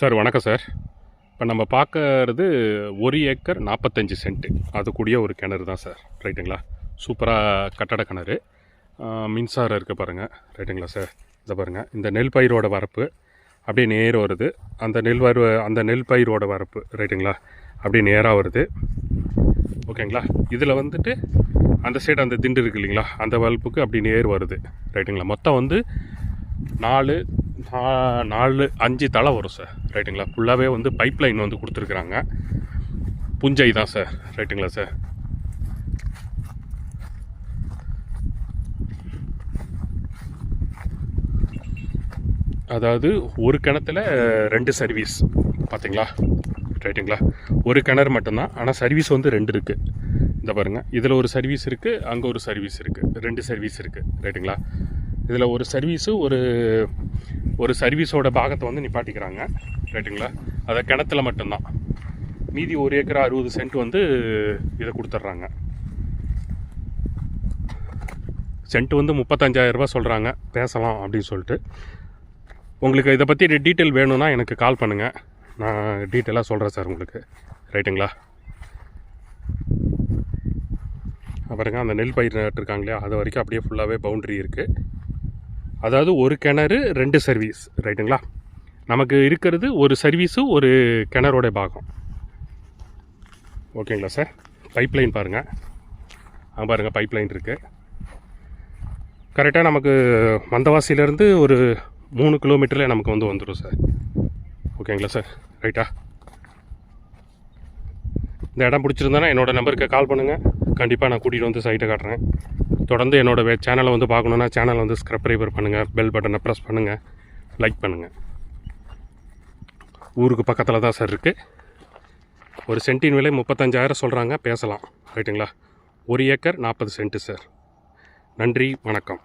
Sir வணக்கம் sir. இப்போ நம்ம பார்க்கறது ஒரு ஏக்கர் நாற்பத்தஞ்சு சென்ட்டு அது கூடிய ஒரு கிணறு தான் சார். ரைட்டுங்களா? சூப்பராக கட்டட கிணறு. மின்சாரம் இருக்க பாருங்கள் ரைட்டுங்களா சார்? இதை பாருங்கள் இந்த நெல் பயிரோட வரப்பு அப்படியே நேர் வருது. அந்த நெல் வரு அந்த நெல் பயிரோட வரப்பு ரைட்டுங்களா? அப்படியே நேராக வருது. ஓகேங்களா? இதில் வந்துட்டு அந்த சைடு அந்த திண்டு இருக்கு இல்லைங்களா? அந்த வல்ப்புக்கு அப்படி நேர் வருது. ரைட்டுங்களா? மொத்தம் வந்து நாலு நாலு அஞ்சு தலை வரும் சார் ரைட்டுங்களா ஃபுல்லாகவே வந்து பைப் லைன் வந்து கொடுத்துருக்குறாங்க. புஞ்சை தான் சார் ரைட்டுங்களா சார் அதாவது ஒரு கிணத்துல ரெண்டு சர்வீஸ் பார்த்தீங்களா ரைட்டுங்களா ஒரு கிணறு மட்டும்தான் ஆனால் சர்வீஸ் வந்து ரெண்டு இருக்குது இந்த பாருங்கள் இதில் ஒரு சர்வீஸ் இருக்குது அங்கே ஒரு சர்வீஸ் இருக்குது ரெண்டு சர்வீஸ் இருக்குது ரைட்டுங்களா இதில் ஒரு சர்வீஸு ஒரு ஒரு சர்வீஸோட பாகத்தை வந்து நிப்பாட்டிக்கிறாங்க. ரைட்டுங்களா அதை கிணத்துல மட்டும்தான். மீதி ஒரு ஏக்கர் அறுபது சென்ட் வந்து இதை கொடுத்துட்றாங்க. சென்ட் வந்து முப்பத்தஞ்சாயிரம் ரூபா சொல்கிறாங்க பேசலாம் அப்படின்னு சொல்லிட்டு. உங்களுக்கு இதை பற்றி டீட்டெயில் வேணும்னா எனக்கு கால் பண்ணுங்கள் நான் டீட்டெயிலாக சொல்கிறேன் சார் உங்களுக்கு. ரைட்டுங்களா பாருங்க அந்த நெல் பயிர் நட்டுருக்காங்க இல்லையா? அது வரைக்கும் அப்படியே ஃபுல்லாகவே பவுண்ட்ரி இருக்குது அதாவது ஒரு கிணறு ரெண்டு சர்வீஸ் ரைட்டுங்களா நமக்கு இருக்கிறது ஒரு சர்வீஸு ஒரு கிணறோட பாகம். ஓகேங்களா சார் பைப் லைன் பாருங்கள் அங்கே பாருங்கள் பைப் லைன் இருக்குது கரெக்டாக நமக்கு மந்தவாசியிலேருந்து ஒரு மூணு கிலோமீட்டரில் நமக்கு வந்து வந்துடும் சார் ஓகேங்களா சார் ரைட்டா இந்த இடம் பிடிச்சிருந்தானா என்னோடய நம்பருக்கு கால் பண்ணுங்கள் கண்டிப்பாக நான் கூட்டிகிட்டு வந்து சைட்டை காட்டுறேன். தொடர்ந்து என்னோட வே சேனலை வந்து பார்க்கணுன்னா சேனலை வந்து சப்ஸ்கிரைபர் பண்ணுங்கள் பெல் பட்டனை ப்ரெஸ் பண்ணுங்கள் லைக் பண்ணுங்கள் ஊருக்கு பக்கத்தில் தான் சார் இருக்குது ஒரு சென்ட்டின் விலை முப்பத்தஞ்சாயிரம் சொல்கிறாங்க பேசலாம். ரைட்டுங்களா ஒரு ஏக்கர் நாற்பது சென்ட்டு சார் நன்றி வணக்கம்.